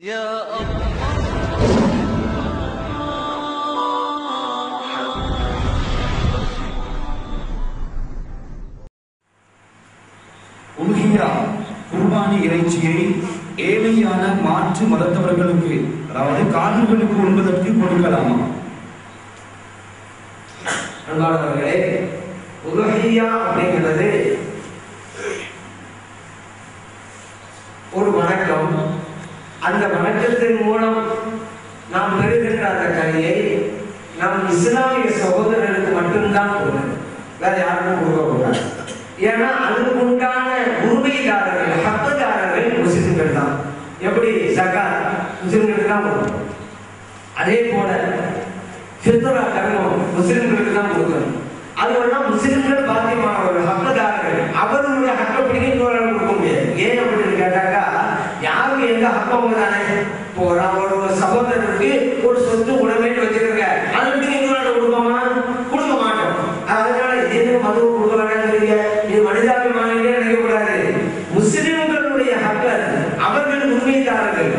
يا الله உல்ஹியா குர்பானி இறைச்சியை ஏழையான மாற்று மதத்தவர்களுக்கு அதாவது கால்களுக்கு உண்பதற்கு கொடுக்கலாமா அன்பானவர்களே உலகியா அப்படிங்கிறது அந்த வணக்கத்தின் மூலம் நாம் பெறுகின்ற அந்த கலையை நம் இஸ்லாமிய சகோதரருக்கு மட்டும்தான் கொடுக்கணும். வேற யாருக்கும் கொடுக்கக்கூடாது ஏன்னா அதுக்கு உண்டான உரிமைதாரர்கள் ஹக்குதாரர்கள் முஸ்லிம்கள் தான் எப்படி? ஜகாத் முஸ்லிம்களுக்கு தான் கொடுக்கணும். அதே போல சித்துரா கர்மம் முஸ்லிம்களுக்கு தான் கொடுக்கணும். அதுவெல்லாம் முஸ்லிம்கள் பாத்தியமானவர்கள் ஹக்கதாரர்கள். அவர்களுடைய ஹக்கப்படிக்கு இன்னொரு கொடுக்க முடியாது ஏன் அப்படின்னு கேட்டாக்கா யாருக்கு எந்த தானே? இப்போ நம்மளோட ஒரு சகோதரருக்கு ஒரு சொத்து உடமைன்னு வச்சிருக்க. அது விட்டு இன்னொரு கொடுப்போமா? கொடுக்க மாட்டோம். அதனால இது மது கொடுக்க வேண்டாங்கிறீங்க இது மனிதாபிமானிலே நினைக்கக்கூடாது. முஸ்லிம்களுடைய ஹக்கர் அவர்கள் உண்மைதாரர்கள்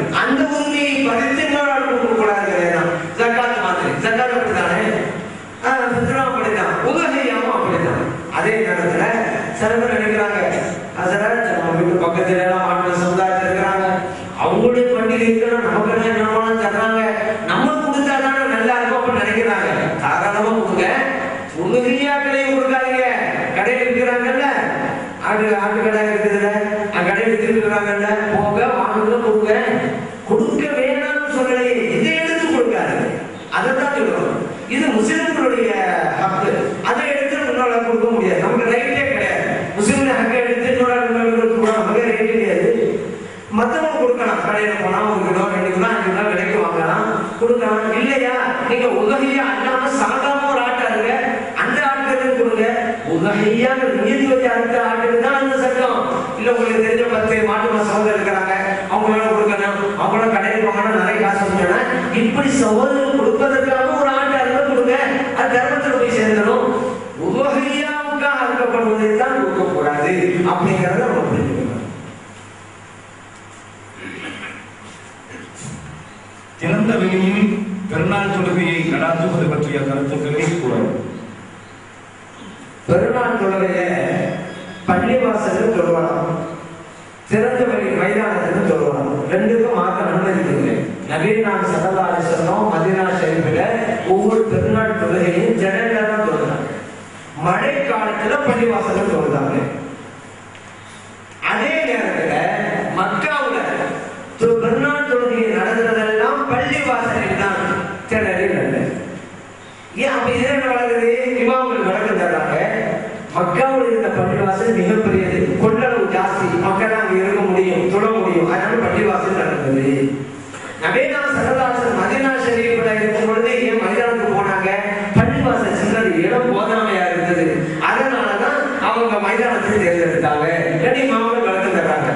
Virgem. நடாத்துவது பற்றிய கருத்துக்களை கூறவும் பெருநாள் தொழுகைய பள்ளிவாசல் தொழுவலாம் திறந்த வெளி மைதானத்தில் தொழுவலாம் ரெண்டுக்கும் மாற்ற அனுமதி இல்லை நவீன நாம் சொன்னோம் மதினா ஷெரீஃபில் ஒவ்வொரு பெருநாள் தொழுகையும் ஜனங்கள தான் தொழுகிறாங்க. மழை காலத்துல பள்ளிவாசல் தொழுதாங்க அதே நேரத்துல மக்காவுல தொ- பெருநாள் தொழுகை நடந்ததெல்லாம் பள்ளி வாசலில் தான் திணறில் அல்ல ஏன் அப்ப இது என்ன வழங்குது இமாம்கள் வழக்கம் தர்றாங்க மக்காவில் இருந்த பள்ளிவாசல் மிகப்பெரியது. கொள்ளளவு ஜாஸ்தி. மக்கள் அங்க இருக்க முடியும் தொழ முடியும். அதனால பள்ளிவாசல் நடந்தது. நபேனா சரதாசன் மதினா ஷரீஃபில் இருக்கும் பொழுது ஏன் மைதானத்துக்கு போனாங்க. பள்ளிவாசல் சின்னது இடம் போதாமையா இருந்தது. அதனாலதான் அவங்க மைதானத்தை தேர்ந்தெடுத்தாங்க. இல்லாட்டி இமாம்கள் வழக்கம் தர்றாங்க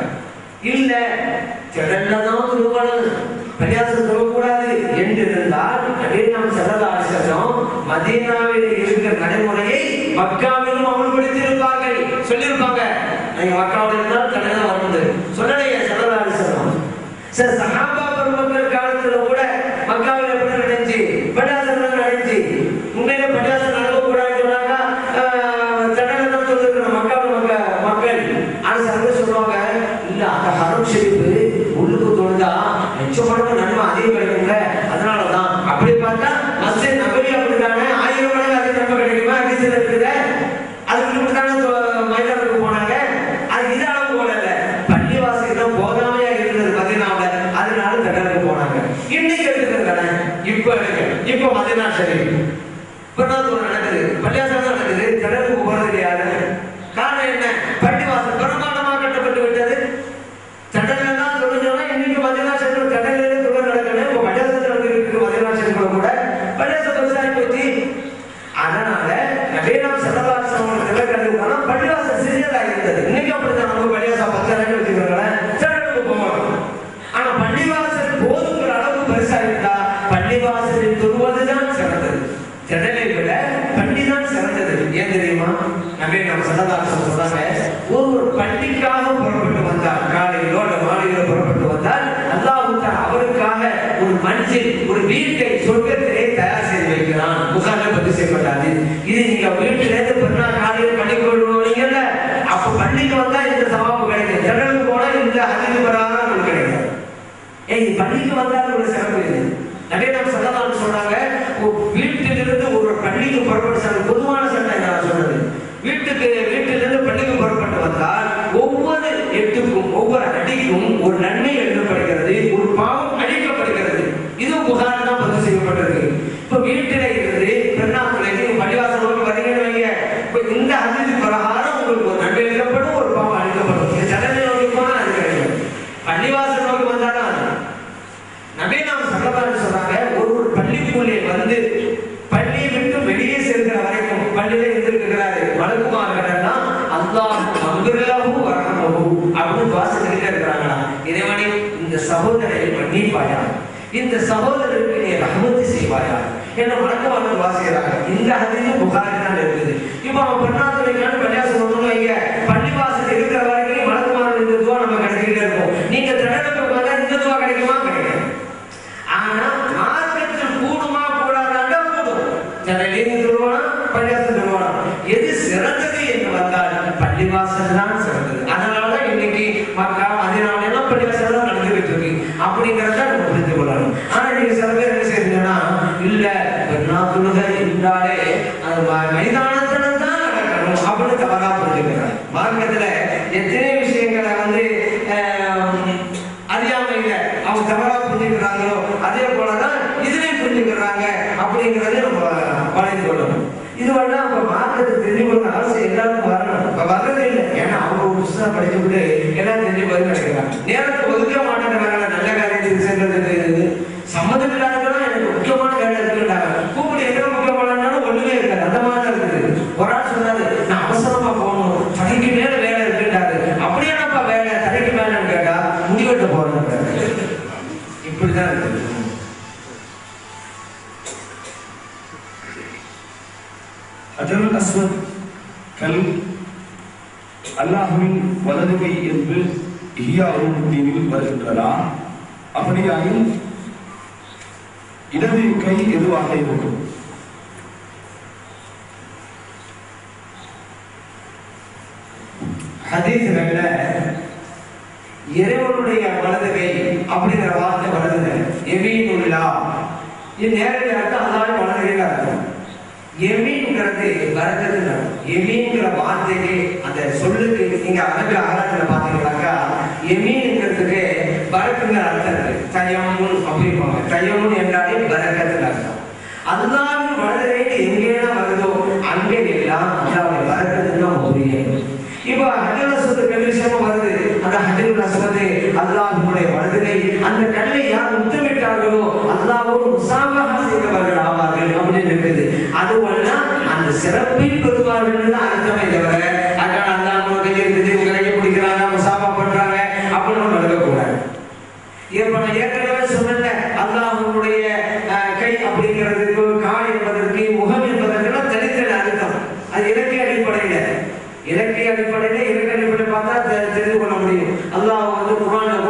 இல்ல திடல்லதான் துருவணும் பரியாசம் சொல்லக்கூடாது மக்காவில் இருந்தால் கடைதான் வருவது சொல்லலையே செல்லதாசனம் சார் சஹாபா பெருமக்கள் காலத்துல கூட மக்காவில் எப்படி நடந்துச்சு பட்டாசம் நடந்துச்சு உண்மையில பட்டாசம் நடக்கக்கூடாதுன்னு சொன்னாங்க தடலை தான் சொல்லிருக்கணும் மக்காவில் மக்க மக்கள் ஆனா சில பேர் சொல்லுவாங்க இல்ல அந்த ஹரம் ஷெரீஃப் உள்ளுக்கு தொழுதா லட்சம் மடங்கு நன்மை அதிகம் கிடைக்குங்க அதனாலதான் அப்படி பார்த்தா மஸ்ஜித் நபவி அப்படித்தானே ஆயிரம் மடங்கு அதிக நன்மை கிடைக்குமா ஹதீஸ்ல இருக்குது அதுக்கு தானே மைதானத்துக்கு போனாங்க அது இது அளவு போல இல்ல பள்ளிவாசல் தான் போகாமையா இருந்தது மதினாவுல அதனால தடலுக்கு போனாங்க இன்னைக்கு எடுத்துக்கிற கடை இப்போ இருக்கு. மதினா சரி. இப்போ நடக்குது? பள்ளியாசம் தான் நடக்குது. தடலுக்கு போறது யாரு? காரணம் என்ன? பட்டி வீட்டை சொர்க்கத்திலே தயார் செய்து வைக்கிறான். புகாரை பதிவு செய்யப்பட்டாது இது நீங்க வீட்டு சகோதரருக்கு நீ ரஹமத்து செய்வாயா என்ன வணக்கம் வாசிக்கிறாங்க இந்த அதிகம் புகாரி தான் இருக்குது. இப்போ அவன் பெண்ணாத்துறைக்கான விளையாசம் அல்லாஹுவின் வலதுகை என்று ஹியாவுத்தீனில் வருகின்றதா? அப்படியாயின் இடது கை எதுவாக இருக்கும்? ஹதீஸ்ல இறைவனுடைய வலதுகை அப்படிங்கிற வார்த்தை வருது எமீனுல்லா. இது நேரடி அர்த்தம் அல்லாவின் வலதுகையில் அர்த்தம் எமிங்கிறது வரதுன்னு எமிங்கிற வார்த்தைக்கு அந்த சொல்லுக்கு நீங்க அரபு ஆராய்ச்சியில பாத்தீங்கன்னாக்கா எமீன்ங்கிறதுக்கு வரக்குங்கிற அர்த்தம் இருக்கு. தயமுன் அப்படிம்பாங்க. தயமுன் என்றாலே வரக்கத்துன்னு அர்த்தம். அதுதான் சிறப்பை பெறுவார்கள் தான் அர்த்தமே தவிர அக்கா அந்த அம்மாவுக்கு இருந்துட்டு உங்க பிடிக்கிறாங்க முசாபா பண்றாங்க அப்படின்னு நடக்கக்கூடாது இப்ப ஏற்கனவே சொன்னேன் அல்லாஹ் அவங்களுடைய கை அப்படிங்கிறதுக்கு கால் என்பதற்கு முகம் என்பதற்கெல்லாம் தனித்தனி அர்த்தம். அது இலக்கிய அடிப்படையில. இலக்கை அடிப்படையில இலக்கிய அடிப்படையில் பார்த்தா தெரிந்து கொள்ள முடியும். அல்லாஹ் வந்து குரான்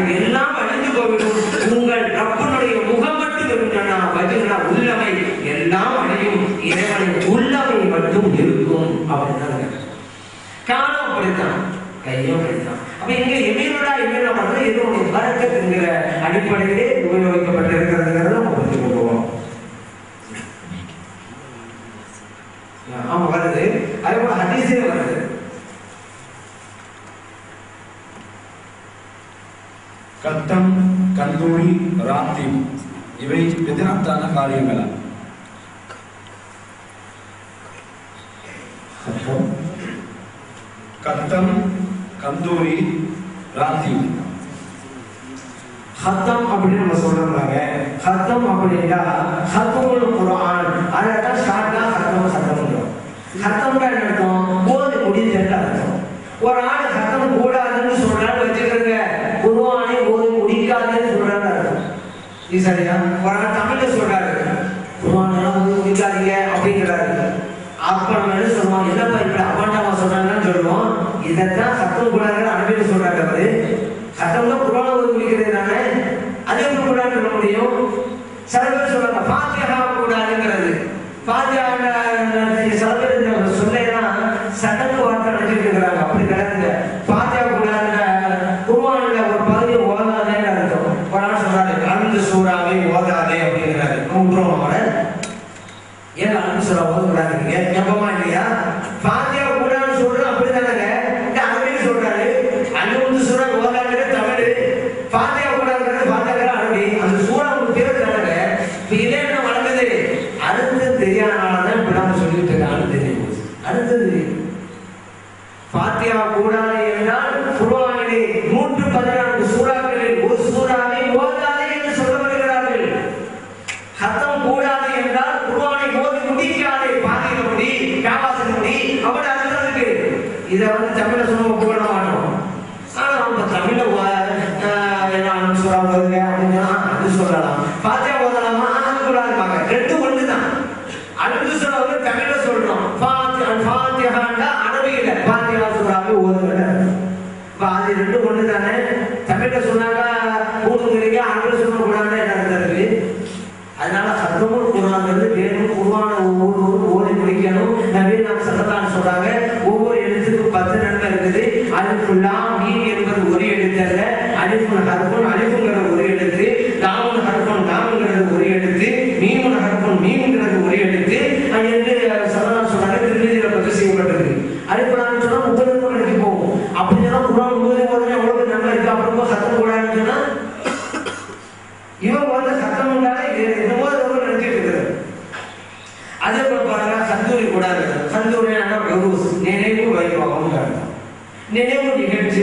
அது எல்லாம் அழிந்து போய்விடும். உங்கள் ரப்பனுடைய முகம் மட்டும் இருந்தனா பதிலா உள்ளவை எல்லாம் அழியும். இறைவனை உள்ளவை மட்டும் இருக்கும் அப்படின்னாங்க காலம் அப்படித்தான். கையும் அப்படித்தான். அப்ப இங்க எமீனோட எமீனா பண்றது எதுவும் வரக்கத்துங்கிற அடிப்படையிலே தொழுகை ராத்தி இவை எதிராத்தான காரியங்களாகும் கத்தம் கந்தூரி ராத்தி. ஹத்தம் அப்படின்னு நம்ம சொல்றாங்க ஹத்தம் அப்படின்னா ஹத்தமுல் ஆண் அழகா ஷார்ட்டா ஹத்தம் சத்தம் ஹத்தம்னா என்ன அர்த்தம்? போது முடிஞ்சு அர்த்தம். ஒரு ஆண் ஹத்தம் கூடாது சரியா ஒரு நாள் தமிழ்ல சொல்றாரு. குருவானெல்லாம் வந்து குடிக்காதீங்க அப்படிங்கிறாரு அப்ப நம்ம என்ன சொல்லுவோம் என்னப்பா இப்படி அபாண்டமா சத்தம் கூடாது அனுப்பிட்டு சொல்றாரு அவரு. சத்தம்ல குரான ஒரு குடிக்கிறது தானே? அது சொல்ல முடியும்? சில சொல்றாங்க பாத்தியா கூடாதுங்கிறது பாத்தியா சில பேர் Jadi. அது ரெண்டு ஒண்ணு தானே தமிழ்ல சொன்னாங்க ஊடுங்கிறீங்க ஆங்கிலம் சொன்ன கூடாது என்ன அதனால சத்தமும் குராங்கிறது வேணும்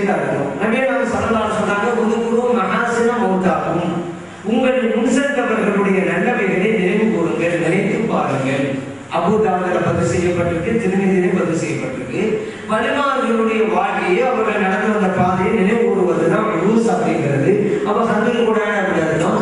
தான் இருக்கும். நபியே நம்ம சரதாரம் சொன்னாங்க உதுகுரும் மகாசின மௌத்தாகும். உங்கள் முன் செலுத்தவர்களுடைய நல்லவைகளை நினைவு கூறுங்கள் நினைத்து பாருங்கள். அபூதாவில் பதிவு செய்யப்பட்டிருக்கு திருநிதியிலே பதிவு செய்யப்பட்டிருக்கு. வலிமார்களுடைய வாழ்க்கையை அவர்கள் நடந்து வந்த பாதையை நினைவு கூறுவதுதான் ரூல்ஸ் அப்படிங்கிறது. அப்ப சந்தேகம் கூட அப்படி அர்த்தம்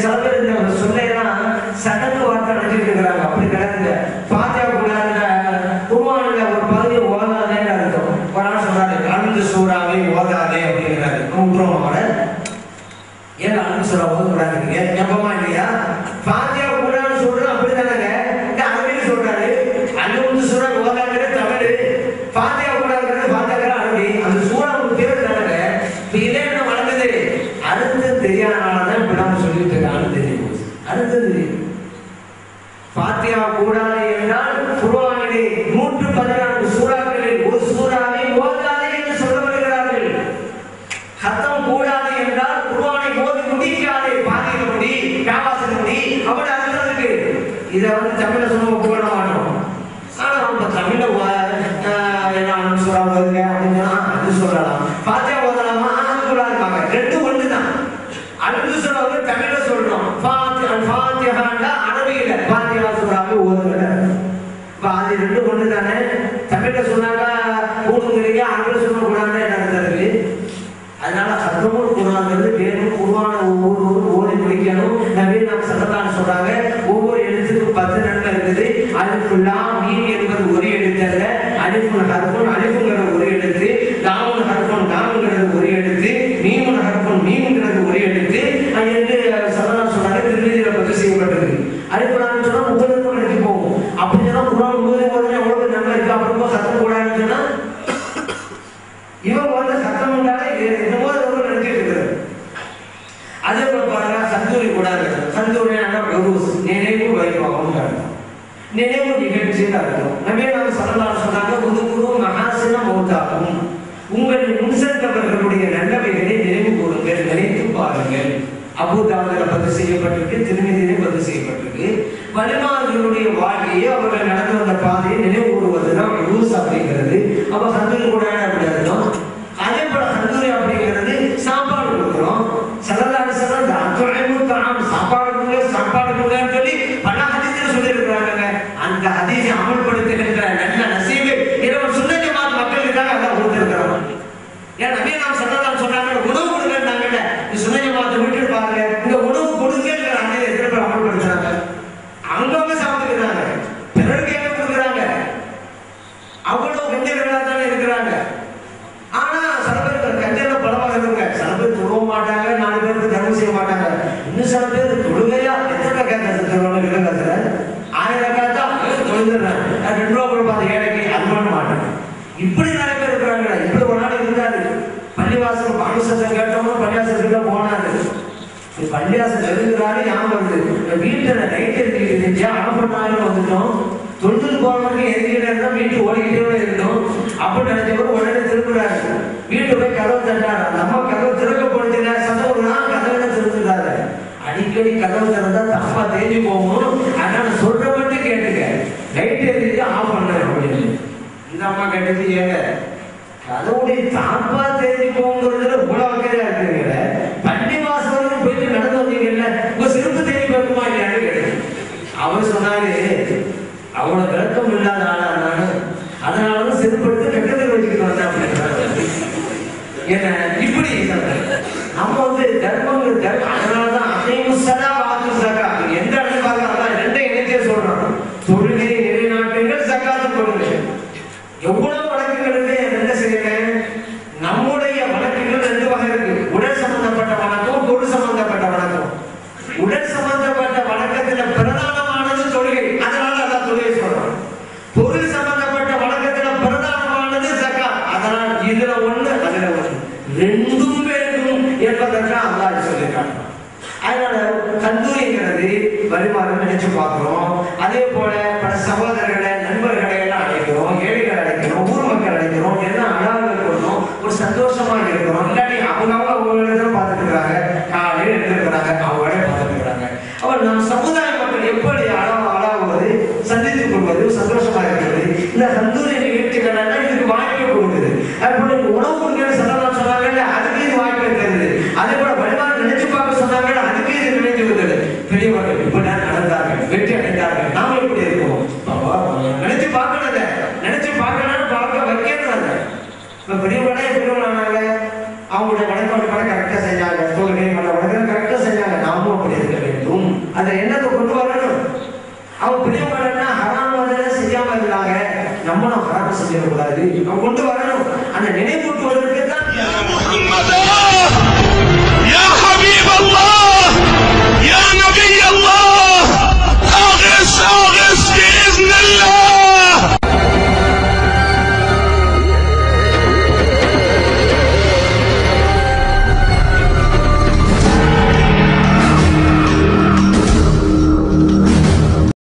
சில பேர் சொன்னா சடங்கு வார்த்தை நடத்திட்டு இருக்கிறாங்க அப்படி கிடையாது Y de ahora நபிகள் சரலார் சொன்னாங்க உதுகுரு மகாசின மௌத்தாகும் உங்கள் முன் சென்றவர்களுடைய நல்லவைகளை நினைவு கூறுங்கள் நினைத்து பாருங்கள். அபுதாபில பதிவு செய்யப்பட்டிருக்கு திருமதியிலே பதிவு செய்யப்பட்டிருக்கு. வலுமா அப்படின்னு நினைச்சவர் உடனே திரும்புறாரு. வீட்டு போய் கதவு தட்டாரு நம்ம அம்மா கதவு திறக்க போனதில்ல சதவு நான் கதவை திறந்துட்டாரு அடிக்கடி கதவு திறந்தா தப்பா தேஞ்சு போகும்? அதனால சொல்ற மட்டும் கேட்டுக்க. லைட் எரிஞ்சு ஆஃப் பண்ண அப்படின்னு இந்த அம்மா கேட்டது ஏங்க கதவுடைய தாப்பா தெரியும் 他们要在咱帮着咱拿出 அவங்களுடைய வழக்கமான கரெக்டாக செஞ்சாங்க. தோல்வி வழக்கம் கரெக்டாக செஞ்சாங்க. நாமும் அப்படி இருக்க வேண்டும். அதை என்னத்தை கொண்டு வரணும் அவங்க பிரியப்படனா ஹராம செய்யாம இருந்தாங்க. நம்மளும் ஹராம செஞ்சிடக்கூடாது அவங்க கொண்டு